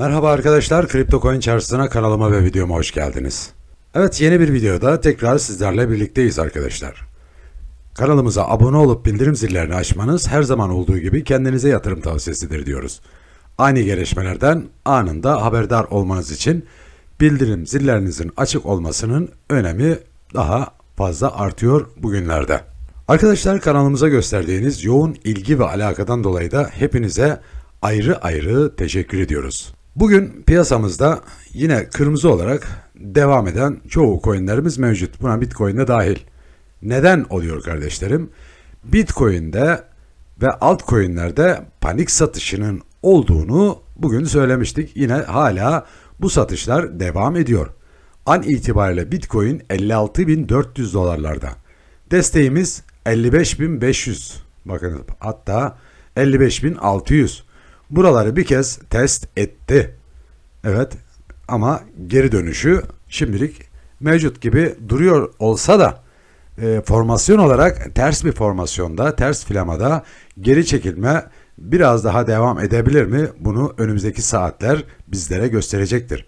Merhaba arkadaşlar, Kripto Coin Çarşısı'na kanalıma ve videoma hoş geldiniz. Evet, yeni bir videoda tekrar sizlerle birlikteyiz arkadaşlar. Kanalımıza abone olup bildirim zillerini açmanız her zaman olduğu gibi kendinize yatırım tavsiyesidir diyoruz. Aynı gelişmelerden anında haberdar olmanız için bildirim zillerinizin açık olmasının önemi daha fazla artıyor bugünlerde. Arkadaşlar kanalımıza gösterdiğiniz yoğun ilgi ve alakadan dolayı da hepinize ayrı ayrı teşekkür ediyoruz. Bugün piyasamızda yine kırmızı olarak devam eden çoğu coinlerimiz mevcut. Buna Bitcoin de dahil. Neden oluyor kardeşlerim? Bitcoin'de ve altcoin'lerde panik satışının olduğunu bugün söylemiştik. Yine hala bu satışlar devam ediyor. An itibariyle Bitcoin 56.400 dolarlarda. Desteğimiz 55.500. Bakın hatta 55.600. Buraları bir kez test etti. Evet ama geri dönüşü şimdilik mevcut gibi duruyor olsa da e, formasyon olarak ters bir formasyonda, ters flamada geri çekilme biraz daha devam edebilir mi? Bunu önümüzdeki saatler bizlere gösterecektir.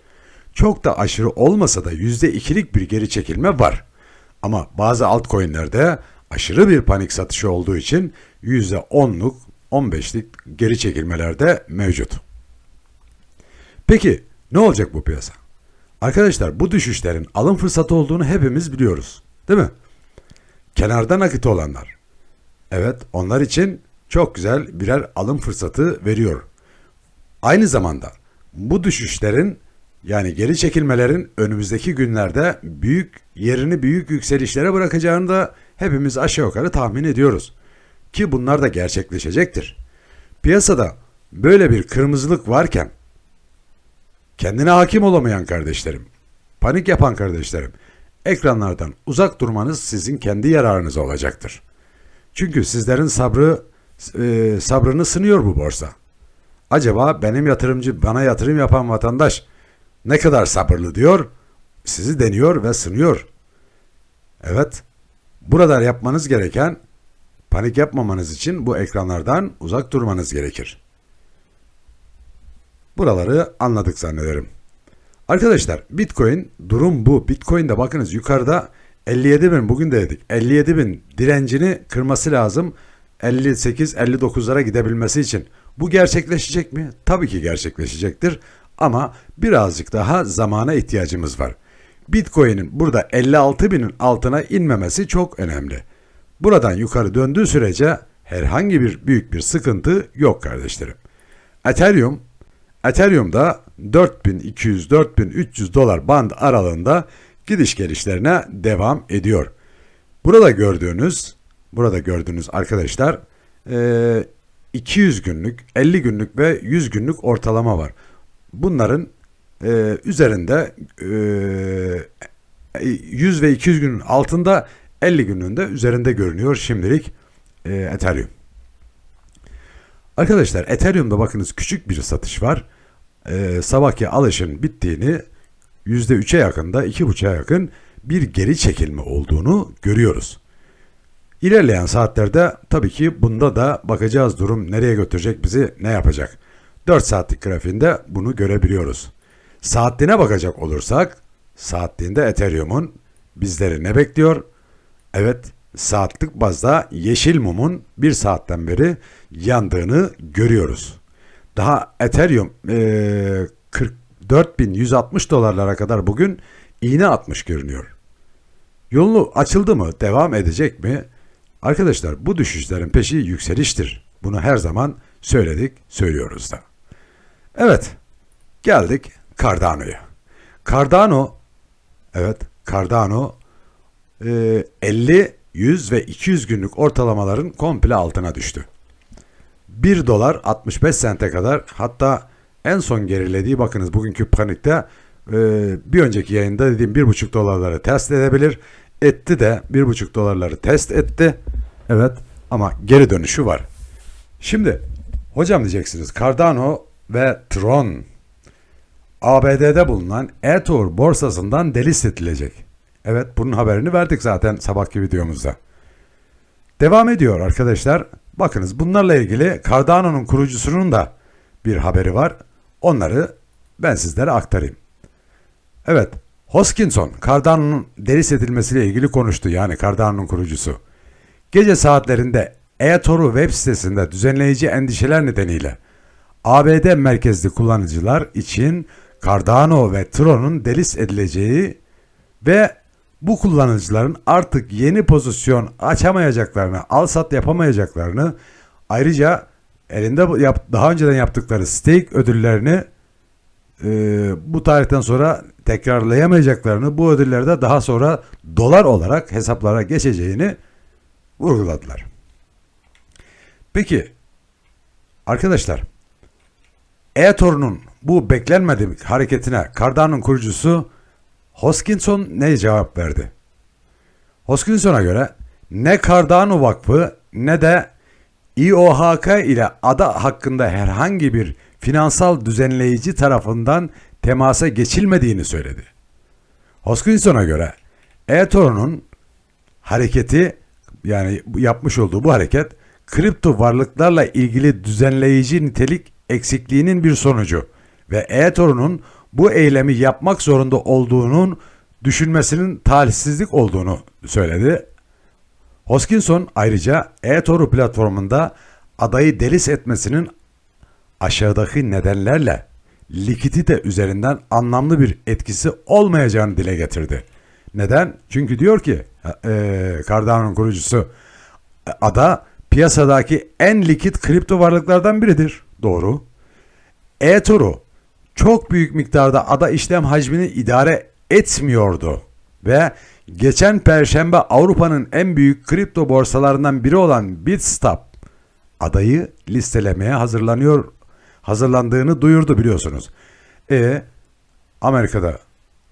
Çok da aşırı olmasa da %2'lik bir geri çekilme var. Ama bazı altcoin'lerde aşırı bir panik satışı olduğu için %10'luk 15'lik geri çekilmeler de mevcut. Peki ne olacak bu piyasa? Arkadaşlar bu düşüşlerin alım fırsatı olduğunu hepimiz biliyoruz. Değil mi? Kenarda nakit olanlar. Evet onlar için çok güzel birer alım fırsatı veriyor. Aynı zamanda bu düşüşlerin yani geri çekilmelerin önümüzdeki günlerde büyük yerini büyük yükselişlere bırakacağını da hepimiz aşağı yukarı tahmin ediyoruz. Ki bunlar da gerçekleşecektir. Piyasada böyle bir kırmızılık varken kendine hakim olamayan kardeşlerim, panik yapan kardeşlerim, ekranlardan uzak durmanız sizin kendi yararınıza olacaktır. Çünkü sizlerin sabrı e, sabrını sınıyor bu borsa. Acaba benim yatırımcı bana yatırım yapan vatandaş ne kadar sabırlı diyor, sizi deniyor ve sınıyor. Evet, burada yapmanız gereken panik yapmamanız için bu ekranlardan uzak durmanız gerekir. Buraları anladık zannederim. Arkadaşlar Bitcoin durum bu. Bitcoin'de bakınız yukarıda 57 bin bugün de dedik. 57 bin direncini kırması lazım. 58-59'lara gidebilmesi için. Bu gerçekleşecek mi? Tabii ki gerçekleşecektir. Ama birazcık daha zamana ihtiyacımız var. Bitcoin'in burada 56 binin altına inmemesi çok önemli. Buradan yukarı döndüğü sürece herhangi bir büyük bir sıkıntı yok kardeşlerim. Ethereum Ethereum'da 4200-4300 dolar band aralığında gidiş gelişlerine devam ediyor. Burada gördüğünüz, burada gördüğünüz arkadaşlar 200 günlük, 50 günlük ve 100 günlük ortalama var. Bunların üzerinde 100 ve 200 günün altında 50 gününde üzerinde görünüyor şimdilik Ethereum. Arkadaşlar Ethereum'da bakınız küçük bir satış var. Ee, sabahki alışın bittiğini %3'e yakında 2.5'a yakın bir geri çekilme olduğunu görüyoruz. İlerleyen saatlerde tabii ki bunda da bakacağız durum nereye götürecek bizi ne yapacak. 4 saatlik grafiğinde bunu görebiliyoruz. Saatliğine bakacak olursak saatliğinde Ethereum'un bizleri ne bekliyor? Evet saatlik bazda yeşil mumun bir saatten beri yandığını görüyoruz. Daha Ethereum e, 44.160 dolarlara kadar bugün iğne atmış görünüyor. Yolu açıldı mı? Devam edecek mi? Arkadaşlar bu düşüşlerin peşi yükseliştir. Bunu her zaman söyledik, söylüyoruz da. Evet, geldik Cardano'ya. Cardano, evet Cardano e, 50 100 ve 200 günlük ortalamaların komple altına düştü. 1 dolar 65 sente kadar hatta en son gerilediği bakınız bugünkü panikte e, bir önceki yayında dediğim 1,5 dolarları test edebilir. Etti de 1,5 dolarları test etti. Evet ama geri dönüşü var. Şimdi hocam diyeceksiniz Cardano ve Tron ABD'de bulunan Ether borsasından delist edilecek. Evet bunun haberini verdik zaten sabahki videomuzda. Devam ediyor arkadaşlar. Bakınız bunlarla ilgili Cardano'nun kurucusunun da bir haberi var. Onları ben sizlere aktarayım. Evet, Hoskinson Cardano'nun delis edilmesiyle ilgili konuştu yani Cardano'nun kurucusu. Gece saatlerinde eToro web sitesinde düzenleyici endişeler nedeniyle ABD merkezli kullanıcılar için Cardano ve Tron'un delis edileceği ve bu kullanıcıların artık yeni pozisyon açamayacaklarını, al sat yapamayacaklarını, ayrıca elinde yap, daha önceden yaptıkları stake ödüllerini e, bu tarihten sonra tekrarlayamayacaklarını, bu ödülleri de daha sonra dolar olarak hesaplara geçeceğini vurguladılar. Peki arkadaşlar eToro'nun bu beklenmedik hareketine Cardano'nun kurucusu Hoskinson ne cevap verdi? Hoskinson'a göre ne Cardano Vakfı ne de İOHK ile ada hakkında herhangi bir finansal düzenleyici tarafından temasa geçilmediğini söyledi. Hoskinson'a göre eToro'nun hareketi yani yapmış olduğu bu hareket kripto varlıklarla ilgili düzenleyici nitelik eksikliğinin bir sonucu ve eToro'nun bu eylemi yapmak zorunda olduğunun düşünmesinin talihsizlik olduğunu söyledi. Hoskinson ayrıca eToro platformunda adayı delis etmesinin aşağıdaki nedenlerle likidite üzerinden anlamlı bir etkisi olmayacağını dile getirdi. Neden? Çünkü diyor ki e, Cardano'nun kurucusu ada piyasadaki en likit kripto varlıklardan biridir. Doğru. eToro çok büyük miktarda ada işlem hacmini idare etmiyordu ve geçen perşembe Avrupa'nın en büyük kripto borsalarından biri olan Bitstamp adayı listelemeye hazırlanıyor hazırlandığını duyurdu biliyorsunuz. E Amerika'da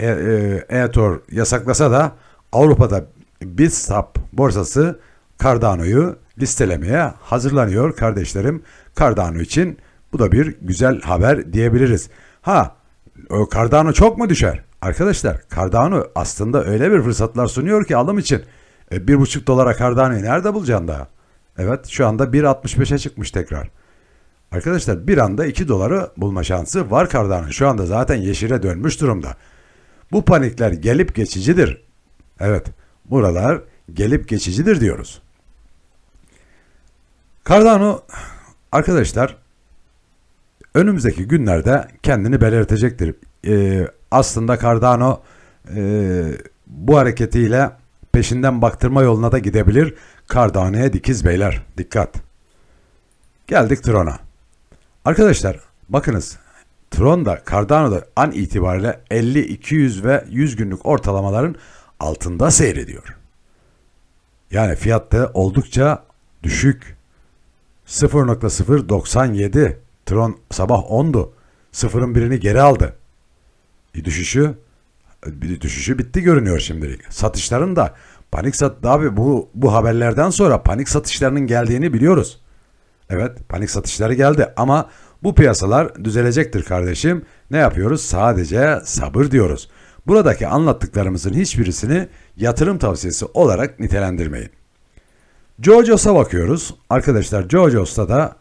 e, e, eToro yasaklasa da Avrupa'da Bitstamp borsası Cardano'yu listelemeye hazırlanıyor kardeşlerim. Cardano için bu da bir güzel haber diyebiliriz. Ha o Cardano çok mu düşer? Arkadaşlar Cardano aslında öyle bir fırsatlar sunuyor ki alım için. E, bir buçuk dolara Cardano'yu nerede bulacaksın daha? Evet şu anda 1.65'e çıkmış tekrar. Arkadaşlar bir anda 2 doları bulma şansı var Cardano. Şu anda zaten yeşile dönmüş durumda. Bu panikler gelip geçicidir. Evet buralar gelip geçicidir diyoruz. Cardano arkadaşlar önümüzdeki günlerde kendini belirtecektir. Ee, aslında Cardano e, bu hareketiyle peşinden baktırma yoluna da gidebilir. Cardano'ya dikiz beyler dikkat. Geldik Tron'a. Arkadaşlar bakınız Tron'da Cardano'da an itibariyle 50, 200 ve 100 günlük ortalamaların altında seyrediyor. Yani fiyatta oldukça düşük. 0.097 Tron sabah 10'du. Sıfırın birini geri aldı. E, düşüşü bir düşüşü bitti görünüyor şimdilik. Satışların da panik sat abi bu bu haberlerden sonra panik satışlarının geldiğini biliyoruz. Evet panik satışları geldi ama bu piyasalar düzelecektir kardeşim. Ne yapıyoruz? Sadece sabır diyoruz. Buradaki anlattıklarımızın hiçbirisini yatırım tavsiyesi olarak nitelendirmeyin. Jojos'a bakıyoruz. Arkadaşlar Jojos'ta da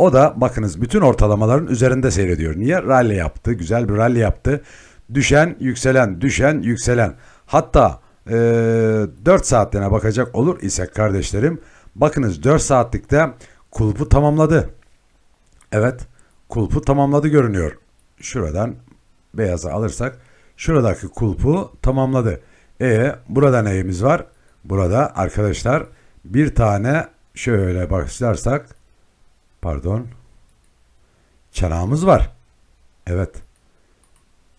o da bakınız bütün ortalamaların üzerinde seyrediyor. Niye? Rally yaptı. Güzel bir rally yaptı. Düşen, yükselen, düşen, yükselen. Hatta e, 4 saatliğine bakacak olur isek kardeşlerim. Bakınız 4 saatlikte kulpu tamamladı. Evet kulpu tamamladı görünüyor. Şuradan beyaza alırsak şuradaki kulpu tamamladı. E burada neyimiz var? Burada arkadaşlar bir tane şöyle başlarsak pardon çanağımız var. Evet.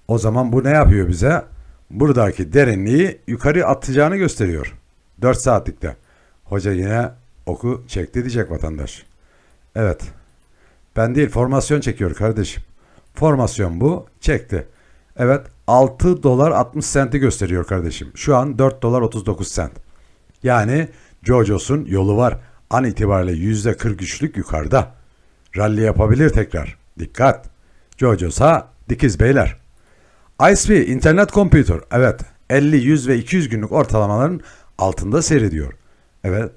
O zaman bu ne yapıyor bize? Buradaki derinliği yukarı atacağını gösteriyor. 4 saatlikte. Hoca yine oku çekti diyecek vatandaş. Evet. Ben değil formasyon çekiyor kardeşim. Formasyon bu. Çekti. Evet 6 dolar 60 senti gösteriyor kardeşim. Şu an 4 dolar 39 sent. Yani Jojos'un yolu var. An itibariyle %43'lük yukarıda. Rally yapabilir tekrar. Dikkat. Jojos'a dikiz beyler. ISP internet computer evet 50, 100 ve 200 günlük ortalamaların altında seyrediyor. Evet.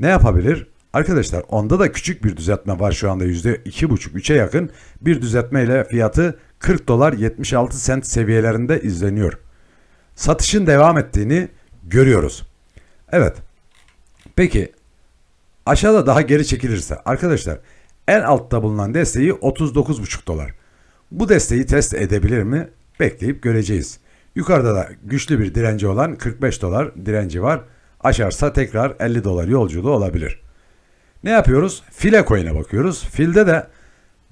Ne yapabilir? Arkadaşlar onda da küçük bir düzeltme var şu anda %2,5-3'e yakın bir düzeltmeyle fiyatı 40 dolar 76 sent seviyelerinde izleniyor. Satışın devam ettiğini görüyoruz. Evet. Peki aşağıda daha geri çekilirse arkadaşlar en altta bulunan desteği 39,5 dolar. Bu desteği test edebilir mi? Bekleyip göreceğiz. Yukarıda da güçlü bir direnci olan 45 dolar direnci var. Aşarsa tekrar 50 dolar yolculuğu olabilir. Ne yapıyoruz? File coin'e bakıyoruz. Filde de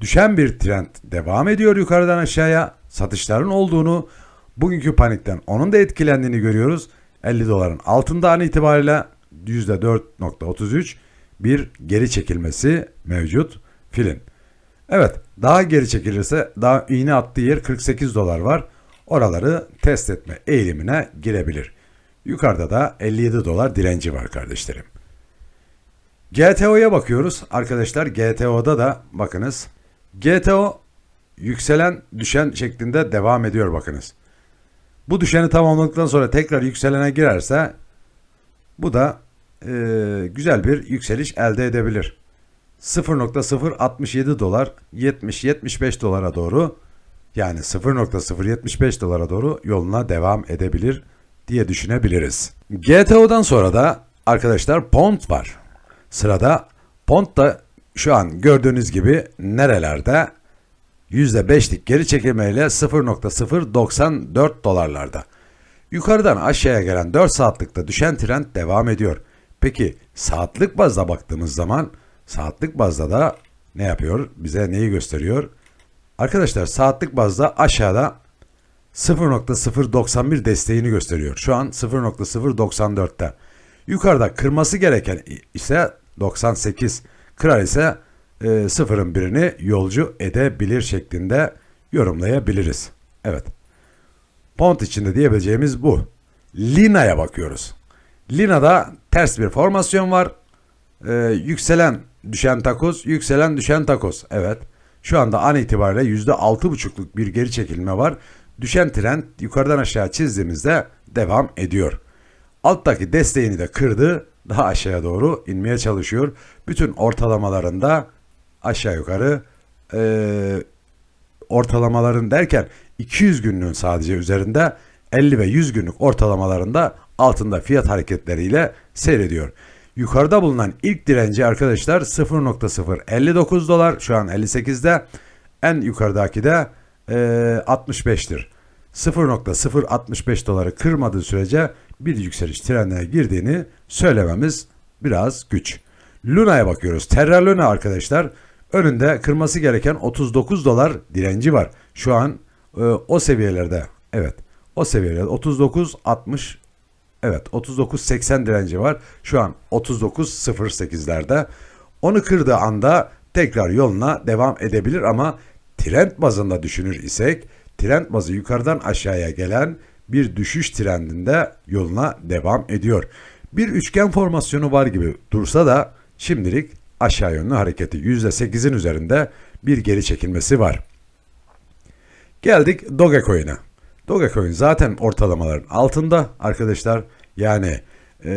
düşen bir trend devam ediyor yukarıdan aşağıya. Satışların olduğunu, bugünkü panikten onun da etkilendiğini görüyoruz. 50 doların altında an itibariyle %4.33 bir geri çekilmesi mevcut filin. Evet daha geri çekilirse daha iğne attığı yer 48 dolar var. Oraları test etme eğilimine girebilir. Yukarıda da 57 dolar direnci var kardeşlerim. GTO'ya bakıyoruz. Arkadaşlar GTO'da da bakınız. GTO yükselen düşen şeklinde devam ediyor bakınız. Bu düşeni tamamladıktan sonra tekrar yükselene girerse bu da e, güzel bir yükseliş elde edebilir. 0.067 dolar 70-75 dolara doğru yani 0.075 dolara doğru yoluna devam edebilir diye düşünebiliriz. GTO'dan sonra da arkadaşlar Pond var. Sırada Pond da şu an gördüğünüz gibi nerelerde? %5'lik geri çekilmeyle 0.094 dolarlarda. Yukarıdan aşağıya gelen 4 saatlikte düşen trend devam ediyor. Peki saatlik bazda baktığımız zaman saatlik bazda da ne yapıyor? Bize neyi gösteriyor? Arkadaşlar saatlik bazda aşağıda 0.091 desteğini gösteriyor. Şu an 0.094'te. Yukarıda kırması gereken ise 98. Kırar ise e, sıfırın birini yolcu edebilir şeklinde yorumlayabiliriz. Evet. Pont içinde diyebileceğimiz bu. Lina'ya bakıyoruz. Lina'da ters bir formasyon var. Ee, yükselen düşen takoz, yükselen düşen takoz. Evet. Şu anda an itibariyle %6,5'luk bir geri çekilme var. Düşen trend yukarıdan aşağı çizdiğimizde devam ediyor. Alttaki desteğini de kırdı. Daha aşağıya doğru inmeye çalışıyor. Bütün ortalamalarında aşağı yukarı e, ortalamaların derken 200 günlüğün sadece üzerinde 50 ve 100 günlük ortalamalarında altında fiyat hareketleriyle seyrediyor. Yukarıda bulunan ilk direnci arkadaşlar 0.059 dolar şu an 58'de en yukarıdaki de e, 65'tir. 0.065 doları kırmadığı sürece bir yükseliş trendine girdiğini söylememiz biraz güç. Luna'ya bakıyoruz. Terra Luna arkadaşlar önünde kırması gereken 39 dolar direnci var. Şu an e, o seviyelerde evet o seviyelerde 39 60 evet 39 80 direnci var. Şu an 39 08'lerde. Onu kırdığı anda tekrar yoluna devam edebilir ama trend bazında düşünür isek trend bazı yukarıdan aşağıya gelen bir düşüş trendinde yoluna devam ediyor. Bir üçgen formasyonu var gibi dursa da şimdilik aşağı yönlü hareketi %8'in üzerinde bir geri çekilmesi var. Geldik Dogecoin'e. Dogecoin zaten ortalamaların altında arkadaşlar. Yani e,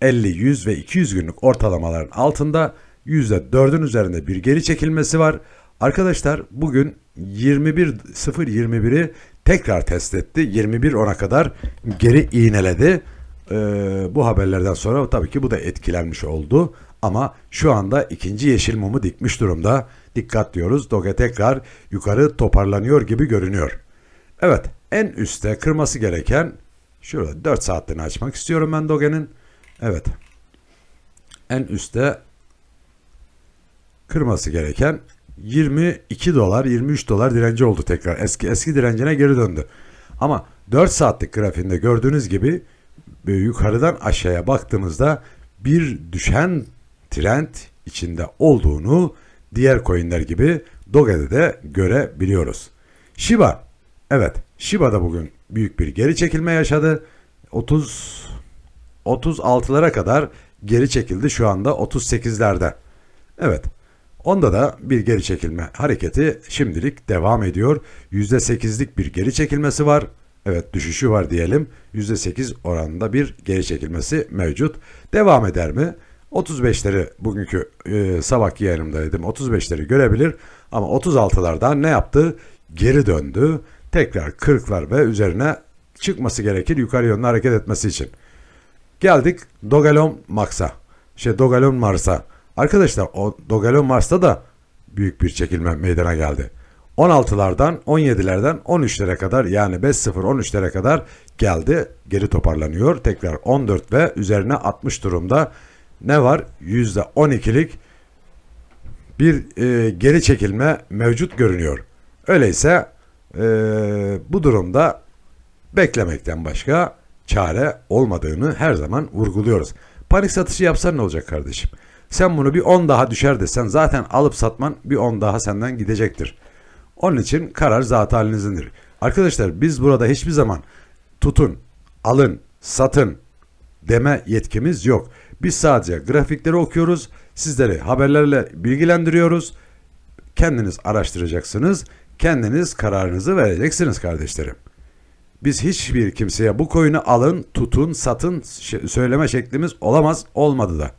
50, 100 ve 200 günlük ortalamaların altında %4'ün üzerinde bir geri çekilmesi var. Arkadaşlar bugün 21.021'i tekrar test etti. 21 ona kadar geri iğneledi. Ee, bu haberlerden sonra tabii ki bu da etkilenmiş oldu. Ama şu anda ikinci yeşil mumu dikmiş durumda. Dikkat diyoruz. Doge tekrar yukarı toparlanıyor gibi görünüyor. Evet en üstte kırması gereken şurada 4 saatliğini açmak istiyorum ben Doge'nin. Evet. En üstte kırması gereken 22 dolar 23 dolar direnci oldu tekrar. Eski eski direncine geri döndü. Ama 4 saatlik grafiğinde gördüğünüz gibi e, yukarıdan aşağıya baktığımızda bir düşen trend içinde olduğunu diğer coinler gibi Doge'de de görebiliyoruz. Shiba evet Shiba da bugün büyük bir geri çekilme yaşadı. 30 36'lara kadar geri çekildi şu anda 38'lerde. Evet. Onda da bir geri çekilme hareketi şimdilik devam ediyor. %8'lik bir geri çekilmesi var. Evet düşüşü var diyelim. %8 oranında bir geri çekilmesi mevcut. Devam eder mi? 35'leri bugünkü e, sabahki yayınımdaydım. 35'leri görebilir ama 36'lardan ne yaptı? geri döndü. Tekrar 40'lar ve üzerine çıkması gerekir yukarı yönlü hareket etmesi için. Geldik Dogalon Max'a. Şey Dogalon Mars'a. Arkadaşlar o Dogalon Mars'ta da büyük bir çekilme meydana geldi. 16'lardan 17'lerden 13'lere kadar yani 5-0-13'lere kadar geldi. Geri toparlanıyor. Tekrar 14 ve üzerine 60 durumda. Ne var? %12'lik bir e, geri çekilme mevcut görünüyor. Öyleyse e, bu durumda beklemekten başka çare olmadığını her zaman vurguluyoruz. Panik satışı yapsan ne olacak kardeşim? Sen bunu bir 10 daha düşer desen zaten alıp satman bir 10 daha senden gidecektir. Onun için karar zat halinizdir. Arkadaşlar biz burada hiçbir zaman tutun, alın, satın deme yetkimiz yok. Biz sadece grafikleri okuyoruz, sizleri haberlerle bilgilendiriyoruz. Kendiniz araştıracaksınız, kendiniz kararınızı vereceksiniz kardeşlerim. Biz hiçbir kimseye bu koyunu alın, tutun, satın söyleme şeklimiz olamaz, olmadı da.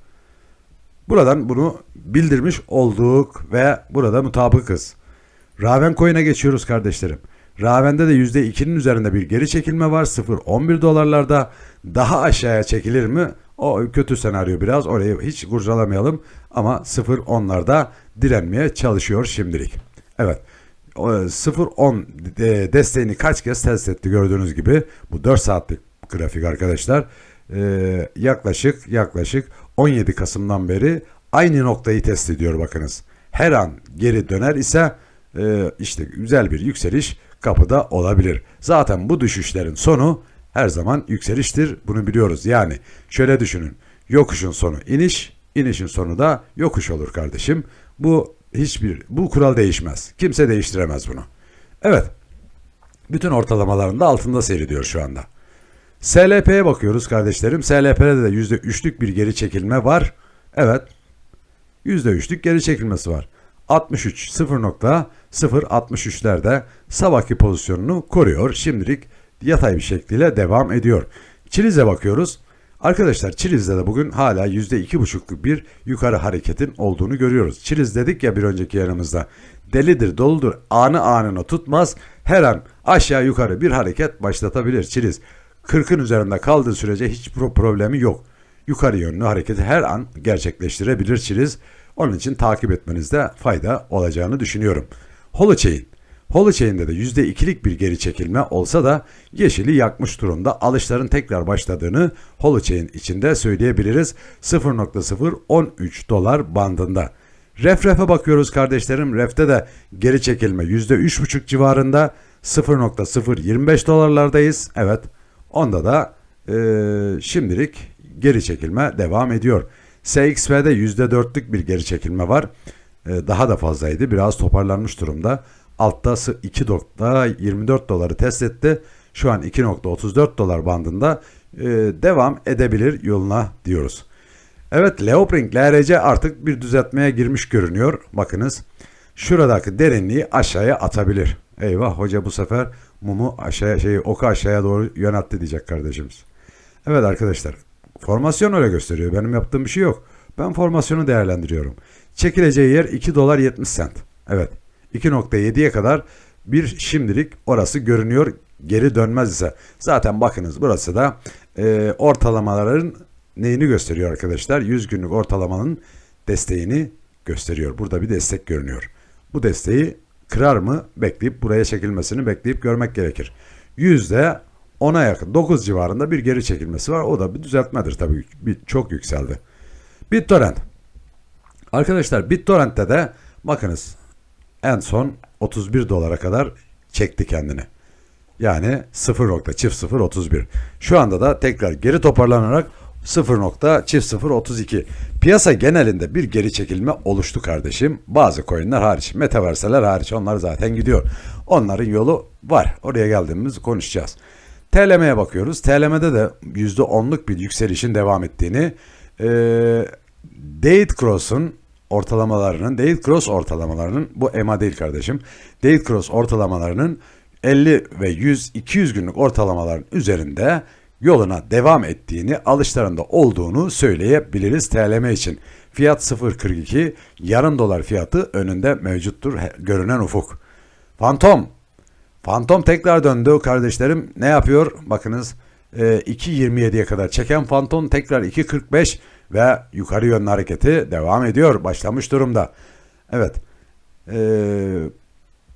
Buradan bunu bildirmiş olduk ve burada mutabıkız. Raven coin'e geçiyoruz kardeşlerim. Raven'de de %2'nin üzerinde bir geri çekilme var. 0.11 dolarlarda daha aşağıya çekilir mi? O kötü senaryo biraz. Orayı hiç kurcalamayalım. Ama 0.10'larda direnmeye çalışıyor şimdilik. Evet. O 0.10 de- desteğini kaç kez test etti gördüğünüz gibi. Bu 4 saatlik grafik arkadaşlar. Ee, yaklaşık yaklaşık 17 Kasım'dan beri aynı noktayı test ediyor bakınız. Her an geri döner ise e, işte güzel bir yükseliş kapıda olabilir. Zaten bu düşüşlerin sonu her zaman yükseliştir. Bunu biliyoruz. Yani şöyle düşünün. Yokuşun sonu iniş, inişin sonu da yokuş olur kardeşim. Bu hiçbir bu kural değişmez. Kimse değiştiremez bunu. Evet. Bütün ortalamalarında altında seyrediyor şu anda. SLP'ye bakıyoruz kardeşlerim. SLP'de de %3'lük bir geri çekilme var. Evet. %3'lük geri çekilmesi var. 63 0.063'lerde sabahki pozisyonunu koruyor. Şimdilik yatay bir şekliyle devam ediyor. Çiliz'e bakıyoruz. Arkadaşlar Çiliz'de de bugün hala %2,5'luk bir yukarı hareketin olduğunu görüyoruz. Çiliz dedik ya bir önceki yanımızda. Delidir, doludur, anı anına tutmaz. Her an aşağı yukarı bir hareket başlatabilir Çiliz. 40'ın üzerinde kaldığı sürece hiç pro- problemi yok. Yukarı yönlü hareketi her an gerçekleştirebilir Çiliz. Onun için takip etmenizde fayda olacağını düşünüyorum. Holochain. Holochain'de de %2'lik bir geri çekilme olsa da yeşili yakmış durumda. Alışların tekrar başladığını Holochain içinde söyleyebiliriz. 0.013 dolar bandında. Refref'e bakıyoruz kardeşlerim. Ref'te de geri çekilme %3.5 civarında 0.025 dolarlardayız. Evet onda da eee, şimdilik geri çekilme devam ediyor. SXV'de %4'lük bir geri çekilme var. Ee, daha da fazlaydı. Biraz toparlanmış durumda. Altta 2.24 doları test etti. Şu an 2.34 dolar bandında ee, devam edebilir yoluna diyoruz. Evet Leopring LRC artık bir düzeltmeye girmiş görünüyor. Bakınız şuradaki derinliği aşağıya atabilir. Eyvah hoca bu sefer mumu aşağıya şeyi oku aşağıya doğru yöneltti diyecek kardeşimiz. Evet arkadaşlar formasyon öyle gösteriyor. Benim yaptığım bir şey yok. Ben formasyonu değerlendiriyorum. Çekileceği yer 2 dolar 70 sent. Evet 2.7'ye kadar bir şimdilik orası görünüyor. Geri dönmez ise zaten bakınız burası da e, ortalamaların neyini gösteriyor arkadaşlar? 100 günlük ortalamanın desteğini gösteriyor. Burada bir destek görünüyor. Bu desteği kırar mı bekleyip buraya çekilmesini bekleyip görmek gerekir. Yüzde 10'a yakın 9 civarında bir geri çekilmesi var. O da bir düzeltmedir tabii. Bir, çok yükseldi. BitTorrent. Arkadaşlar BitTorrent'te de bakınız en son 31 dolara kadar çekti kendini. Yani 0 nokta çift 0 31. Şu anda da tekrar geri toparlanarak 0 nokta çift 0 32. Piyasa genelinde bir geri çekilme oluştu kardeşim. Bazı coinler hariç, metaverseler hariç onlar zaten gidiyor. Onların yolu var. Oraya geldiğimiz konuşacağız. TLM'ye bakıyoruz. TLM'de de %10'luk bir yükselişin devam ettiğini, e, Date Cross'un ortalamalarının, Date Cross ortalamalarının, bu EMA değil kardeşim, Date Cross ortalamalarının 50 ve 100, 200 günlük ortalamaların üzerinde yoluna devam ettiğini, alışlarında olduğunu söyleyebiliriz TLM için. Fiyat 0.42, yarım dolar fiyatı önünde mevcuttur görünen ufuk. Fantom Fantom tekrar döndü kardeşlerim. Ne yapıyor? Bakınız e, 2.27'ye kadar çeken Fantom tekrar 2.45 ve yukarı yönlü hareketi devam ediyor. Başlamış durumda. Evet. E,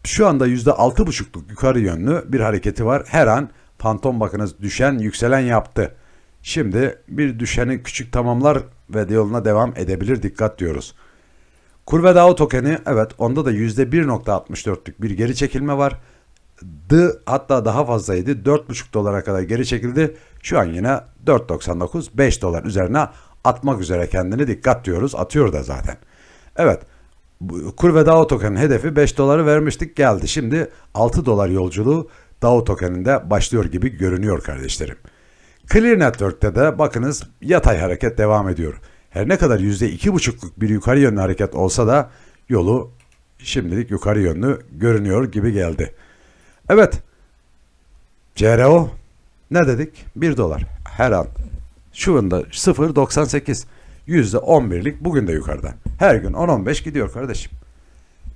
şu anda %6.5'luk yukarı yönlü bir hareketi var. Her an Fantom bakınız düşen yükselen yaptı. Şimdi bir düşeni küçük tamamlar ve yoluna devam edebilir dikkat diyoruz. Kurve DAO tokeni evet onda da %1.64'lük bir geri çekilme var. D hatta daha fazlaydı. 4.5 dolara kadar geri çekildi. Şu an yine 4.99 5 dolar üzerine atmak üzere kendini dikkat diyoruz. Atıyor da zaten. Evet. bu Kurve DAO tokenin hedefi 5 doları vermiştik geldi. Şimdi 6 dolar yolculuğu DAO tokeninde başlıyor gibi görünüyor kardeşlerim. Clear Network'te de bakınız yatay hareket devam ediyor. Her ne kadar %2,5'luk bir yukarı yönlü hareket olsa da yolu şimdilik yukarı yönlü görünüyor gibi geldi. Evet. CRO ne dedik? 1 dolar. Her an. Şu anda 0.98. %11'lik bugün de yukarıda. Her gün 10-15 gidiyor kardeşim.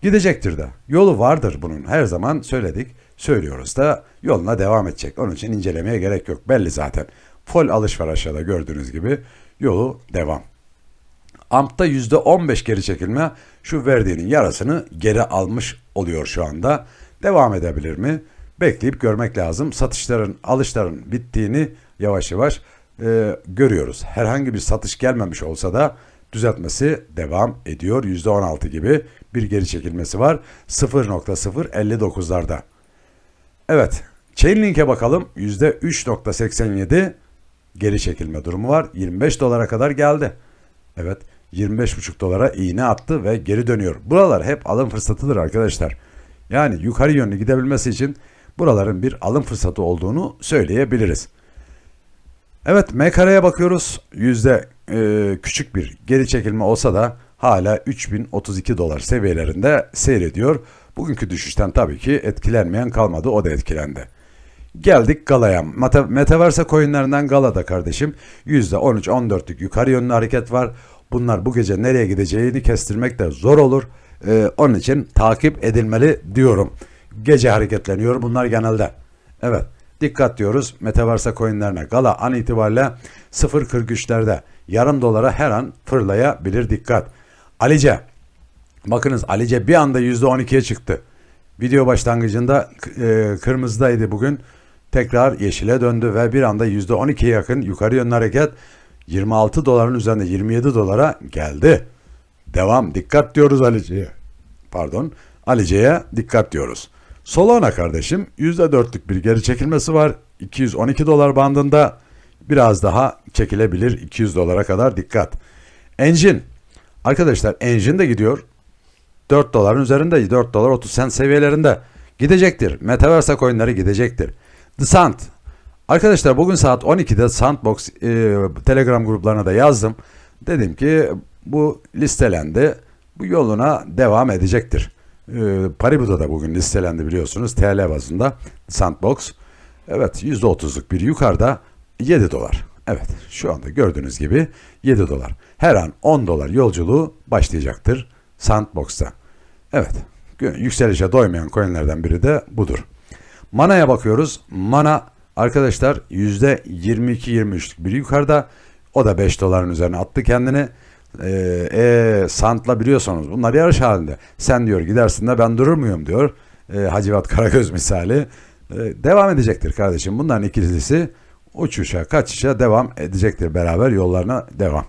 Gidecektir de. Yolu vardır bunun. Her zaman söyledik. Söylüyoruz da yoluna devam edecek. Onun için incelemeye gerek yok. Belli zaten. Fol alış var aşağıda gördüğünüz gibi. Yolu devam. AMP'ta %15 geri çekilme şu verdiğinin yarısını geri almış oluyor şu anda. Devam edebilir mi? Bekleyip görmek lazım. Satışların, alışların bittiğini yavaş yavaş e, görüyoruz. Herhangi bir satış gelmemiş olsa da düzeltmesi devam ediyor. %16 gibi bir geri çekilmesi var. 0.059'larda. Evet. Chainlink'e bakalım. %3.87 geri çekilme durumu var. 25 dolara kadar geldi. Evet. 25,5 dolara iğne attı ve geri dönüyor. Buralar hep alım fırsatıdır arkadaşlar. Yani yukarı yönlü gidebilmesi için buraların bir alım fırsatı olduğunu söyleyebiliriz. Evet MKR'ye bakıyoruz. Yüzde e, küçük bir geri çekilme olsa da hala 3032 dolar seviyelerinde seyrediyor. Bugünkü düşüşten tabii ki etkilenmeyen kalmadı. O da etkilendi. Geldik Gala'ya. Meta, Metaverse coinlerinden Gala'da kardeşim. %13-14'lük yukarı yönlü hareket var. Bunlar bu gece nereye gideceğini kestirmek de zor olur. Ee, onun için takip edilmeli diyorum. Gece hareketleniyor bunlar genelde. Evet dikkat diyoruz Metaverse coinlerine. Gala an itibariyle 0.43'lerde yarım dolara her an fırlayabilir dikkat. Alice bakınız Alice bir anda %12'ye çıktı. Video başlangıcında e, kırmızıdaydı bugün. Tekrar yeşile döndü ve bir anda %12'ye yakın yukarı yönlü hareket 26 doların üzerinde 27 dolara geldi. Devam dikkat diyoruz Alice'ye. Pardon Alice'ye dikkat diyoruz. Solana kardeşim %4'lük bir geri çekilmesi var. 212 dolar bandında biraz daha çekilebilir 200 dolara kadar dikkat. Engine arkadaşlar Engine de gidiyor. 4 doların üzerinde 4 dolar 30 cent seviyelerinde gidecektir. Metaverse coinleri gidecektir. The Sand Arkadaşlar bugün saat 12'de Sandbox e, Telegram gruplarına da yazdım. Dedim ki bu listelendi. Bu yoluna devam edecektir. E, Paribu'da da bugün listelendi biliyorsunuz TL bazında Sandbox. Evet %30'luk bir yukarıda 7 dolar. Evet şu anda gördüğünüz gibi 7 dolar. Her an 10 dolar yolculuğu başlayacaktır Sandbox'ta. Evet yükselişe doymayan coinlerden biri de budur. Mana'ya bakıyoruz. Mana arkadaşlar %22-23'lük bir yukarıda. O da 5 doların üzerine attı kendini. Ee, e, Sant'la biliyorsunuz bunlar yarış halinde. Sen diyor gidersin de ben durur muyum diyor. E, Hacivat Karagöz misali. E, devam edecektir kardeşim. Bunların ikilisi uçuşa kaçışa devam edecektir beraber yollarına devam.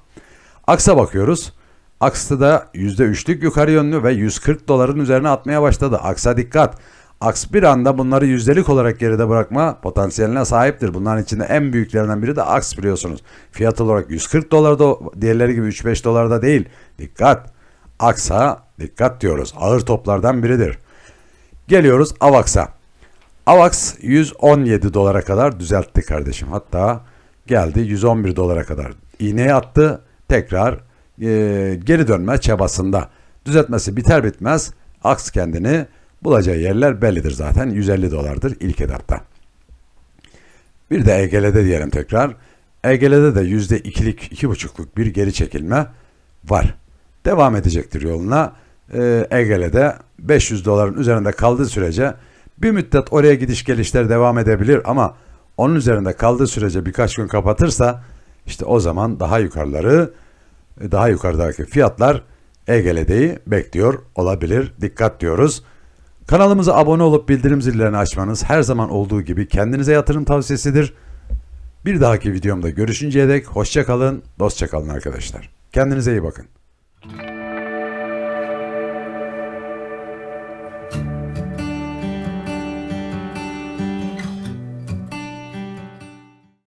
Aksa bakıyoruz. Aks'ta da %3'lük yukarı yönlü ve 140 doların üzerine atmaya başladı. Aksa dikkat. Aks bir anda bunları yüzdelik olarak geride bırakma potansiyeline sahiptir. Bunların içinde en büyüklerinden biri de Aks biliyorsunuz. Fiyat olarak 140 dolarda diğerleri gibi 3-5 dolarda değil. Dikkat. Aks'a dikkat diyoruz. Ağır toplardan biridir. Geliyoruz Avax'a. Avax 117 dolara kadar düzeltti kardeşim. Hatta geldi 111 dolara kadar. İğneye attı. Tekrar e, geri dönme çabasında. Düzeltmesi biter bitmez Aks kendini Bulacağı yerler bellidir zaten. 150 dolardır ilk etapta. Bir de EGL'de diyelim tekrar. EGL'de de %2'lik, 2,5'luk bir geri çekilme var. Devam edecektir yoluna. Ee, EGL'de 500 doların üzerinde kaldığı sürece Bir müddet oraya gidiş gelişler devam edebilir ama onun üzerinde kaldığı sürece birkaç gün kapatırsa işte o zaman daha yukarıları daha yukarıdaki fiyatlar EGLD'yi bekliyor olabilir. Dikkat diyoruz. Kanalımıza abone olup bildirim zillerini açmanız her zaman olduğu gibi kendinize yatırım tavsiyesidir. Bir dahaki videomda görüşünceye dek hoşça kalın, dostça kalın arkadaşlar. Kendinize iyi bakın.